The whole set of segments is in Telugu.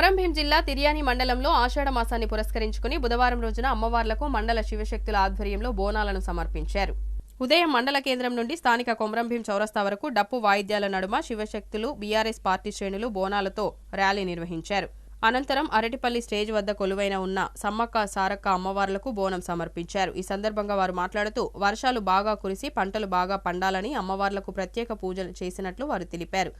కొమరంభీం జిల్లా తిర్యాని మండలంలో ఆషాఢ మాసాన్ని పురస్కరించుకుని బుధవారం రోజున అమ్మవార్లకు మండల శివశక్తుల ఆధ్వర్యంలో బోనాలను సమర్పించారు. ఉదయం మండల కేంద్రం నుండి స్థానిక కొమరంభీం చౌరస్తా వరకు డప్పు వాయిద్యాల నడుమ శివశక్తులు బీఆర్ఎస్ పార్టీ శ్రేణులు బోనాలతో ర్యాలీ నిర్వహించారు. అనంతరం అరటిపల్లి స్టేజ్ వద్ద కొలువైన ఉన్న సమ్మక్క సారక్క అమ్మవార్లకు బోనం సమర్పించారు. ఈ సందర్భంగా వారు మాట్లాడుతూ వర్షాలు బాగా కురిసి పంటలు బాగా పండాలని అమ్మవార్లకు ప్రత్యేక పూజలు చేసినట్లు వారు తెలిపారు.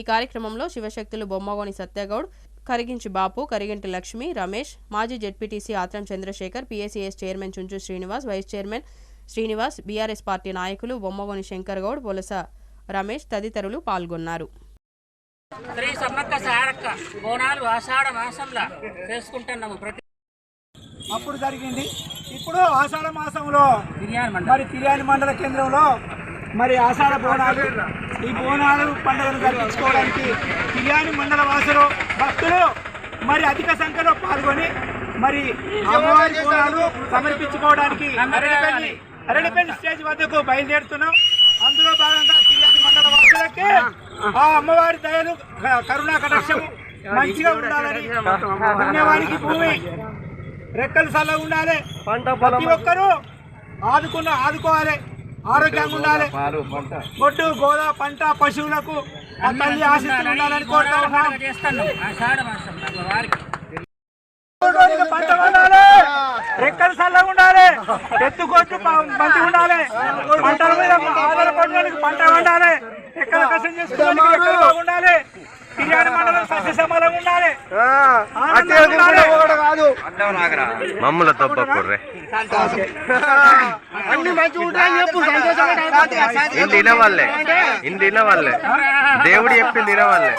ఈ కార్యక్రమంలో శివశక్తులు బొమ్మగోని సత్యగౌడ్ కరిగించి బాపు కరిగింటి లక్ష్మి రమేష్ మాజీ ZPTC Atram Chandrashekar PSCS chairman Chunchu Srinivas vice chairman Srinivas BRS party నాయకులు బొమ్మగోని శంకర్ గౌడ్ బొలస రమేష్ తదితరులు పాల్గొన్నారు. శ్రీ సమ్మక్క సారక్క బోనాలు ఆషాఢ మాసంలో చేసుకుంటున్నాము. ప్రతి అప్పుడు జరిగింది. ఇప్పుడు ఆషాఢ మాసంలో మరి తిర్యాని మండల కేంద్రంలో మరి ఆషాఢ బోనాలు ఈ బోనాలు పండుగను జరిపించుకోవడానికి తిర్యాని మండల వాసులు భక్తులు మరి అధిక సంఖ్యలో పాల్గొని మరి అమ్మవారి బోనాలు సమర్పించుకోవడానికి అరడిపల్లి అరడిపల్లి స్టేజ్ వద్దకు బయలుదేరుతున్నాం. అందులో భాగంగా తిర్యాని మండల వాసులకి ఆ అమ్మవారి దయలు కరుణా కటాక్షము మంచిగా ఉండాలని పుణ్యవానికి భూమి రెక్కలు చల్లగా ఉండాలి. ప్రతి ఒక్కరూ ఆదుకున్న ఆదుకోవాలి. ఆరోగ్యంగా ఉండాలి. గొడ్డు గోద పంట పశువులకు తల్లి ఉండాలని కోరుతా పంట ఉండాలి రెక్కలు చల్లగా ఉండాలి. ఎత్తుకొట్టు మంచిగా ఉండాలి. పంటల మీద ఆధారపడడానికి పంట ఉండాలి ఎక్కడ కష్టం చేసుకోవడానికి సస్యసమలంగా ఉండాలి. ఉండాలి. మమ్ముల తప్పకుర్రే వినవాళ్ళే వినవాళ్ళే దేవుడు చెప్పింది వినవాళ్ళే.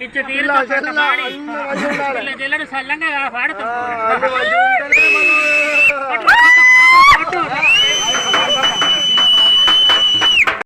ఇచ్చి తీరుతాం పంట పాడి. పిల్ల జల్లడు సల్లంగా పాడుతాం